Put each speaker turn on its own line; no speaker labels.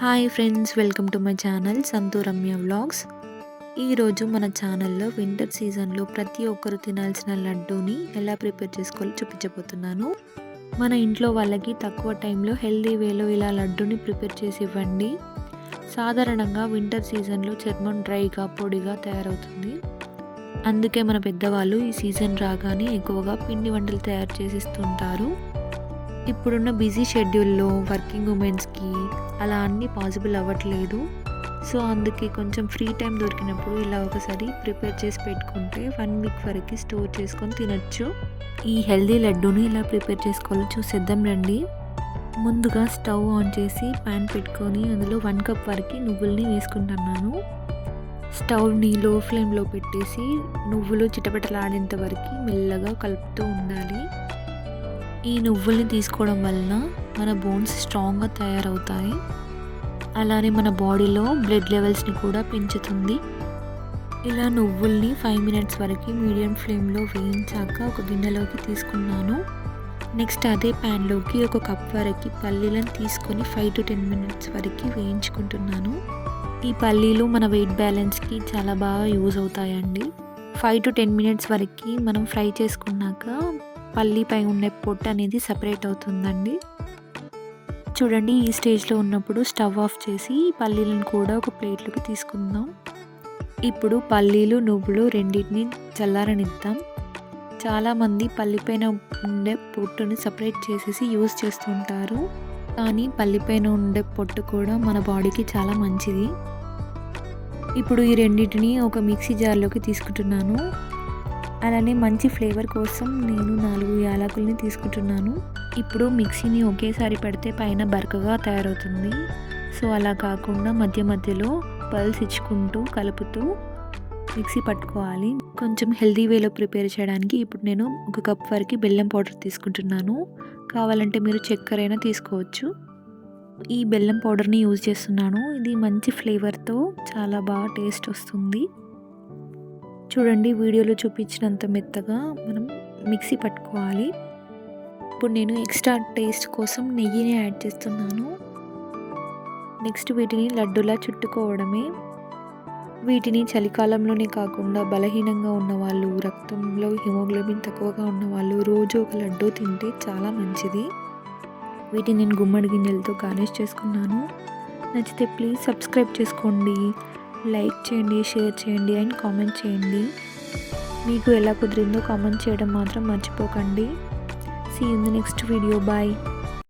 Hi friends welcome to my channel Santhu Ramya vlogs. ఈరోజు మన ఛానల్లో వింటర్ సీజన్లో ప్రతి ఒక్కరు తినాల్సిన లడ్డూని ఎలా ప్రిపేర్ చేసుకోవాలో చూపించబోతున్నాను. మన ఇంట్లో వాళ్ళకి తక్కువ టైంలో హెల్దీ వేలో ఇలా లడ్డూని ప్రిపేర్ చేసి ఇవ్వండి. సాధారణంగా వింటర్ సీజన్లో చర్మం డ్రైగా పొడిగా తయారవుతుంది. అందుకే మన పెద్దవాళ్ళు ఈ సీజన్ రాగానే ఎక్కువగా పిండి వంటలు తయారు చేసిస్తుంటారు ఇప్పుడున్న బిజీ షెడ్యూల్లో వర్కింగ్ ఉమెన్స్కి అలా అన్నీ పాసిబుల్ అవ్వట్లేదు. సో అందుకే కొంచెం ఫ్రీ టైం దొరికినప్పుడు ఇలా ఒకసారి ప్రిపేర్ చేసి పెట్టుకుంటే వన్ వీక్ వరకు స్టోర్ చేసుకొని తినచ్చు. ఈ హెల్దీ లడ్డూని ఇలా ప్రిపేర్ చేసుకోవాలో చూసేద్దాం రండి. ముందుగా స్టవ్ ఆన్ చేసి ప్యాన్ పెట్టుకొని అందులో వన్ కప్ వరకు నువ్వుల్ని వేసుకుంటున్నాను. స్టవ్ని లో ఫ్లేమ్లో పెట్టేసి నువ్వులు చిటపటలాడేంత వరకు మెల్లగా కలుపుతూ ఉండాలి. ఈ నువ్వుల్ని తీసుకోవడం వలన మన బోన్స్ స్ట్రాంగ్గా తయారవుతాయి. అలానే మన బాడీలో బ్లడ్ లెవెల్స్ని కూడా పెంచుతుంది. ఇలా నువ్వుల్ని ఫైవ్ మినిట్స్ వరకు మీడియం ఫ్లేమ్లో వేయించాక ఒక గిన్నెలోకి తీసుకున్నాను. నెక్స్ట్ అదే ప్యాన్లోకి ఒక కప్ వరకు పల్లీలను తీసుకొని ఫైవ్ టు టెన్ మినిట్స్ వరకు వేయించుకుంటున్నాను. ఈ పల్లీలు మన వెయిట్ బ్యాలెన్స్కి చాలా బాగా యూజ్ అవుతాయండి. ఫైవ్ టు టెన్ మినిట్స్ వరకు మనం ఫ్రై చేసుకున్నాక పల్లీపై ఉండే పొట్టు అనేది సపరేట్ అవుతుందండి. చూడండి ఈ స్టేజ్లో ఉన్నప్పుడు స్టవ్ ఆఫ్ చేసి పల్లీలను కూడా ఒక ప్లేట్లోకి తీసుకుందాం. ఇప్పుడు పల్లీలు నువ్వులు రెండింటిని చల్లారనిద్దాం. చాలామంది పల్లిపైన ఉండే పొట్టుని సపరేట్ చేసేసి యూజ్ చేస్తుంటారు. కానీ పల్లిపైన ఉండే పొట్టు కూడా మన బాడీకి చాలా మంచిది. ఇప్పుడు ఈ రెండింటిని ఒక మిక్సీ జార్లోకి తీసుకుంటున్నాను. అలానే మంచి ఫ్లేవర్ కోసం నేను నాలుగు యాలకుల్ని తీసుకుంటున్నాను. ఇప్పుడు మిక్సీని ఒకేసారి పెడితే పైన బరకగా తయారవుతుంది. సో అలా కాకుండా మధ్య మధ్యలో పల్స్ ఇచ్చుకుంటూ కలుపుతూ మిక్సీ పట్టుకోవాలి. కొంచెం హెల్దీ వేలో ప్రిపేర్ చేయడానికి ఇప్పుడు నేను ఒక కప్ వరకు బెల్లం పౌడర్ తీసుకుంటున్నాను. కావాలంటే మీరు చక్కెర అయినా తీసుకోవచ్చు. ఈ బెల్లం పౌడర్ని యూజ్ చేస్తున్నాను. ఇది మంచి ఫ్లేవర్తో చాలా బాగా టేస్ట్ వస్తుంది. చూడండి వీడియోలో చూపించినంత మెత్తగా మనం మిక్సీ పట్టుకోవాలి. ఇప్పుడు నేను ఎక్స్ట్రా టేస్ట్ కోసం నెయ్యిని యాడ్ చేస్తున్నాను. నెక్స్ట్ వీటిని లడ్డులా చుట్టుకోవడమే. వీటిని చలికాలంలోనే కాకుండా బలహీనంగా ఉన్నవాళ్ళు రక్తంలో హిమోగ్లోబిన్ తక్కువగా ఉన్నవాళ్ళు రోజు ఒక లడ్డూ తింటే చాలా మంచిది. వీటిని నేను గుమ్మడి గింజలతో గార్నిష్ చేసుకున్నాను. నచ్చితే ప్లీజ్ సబ్స్క్రైబ్ చేసుకోండి. లైక్ చేయండి షేర్ చేయండి అండ్ కామెంట్ చేయండి. మీకు ఎలా కుదిరిందో కామెంట్ చేయడం మాత్రం మర్చిపోకండి. See in the next video bye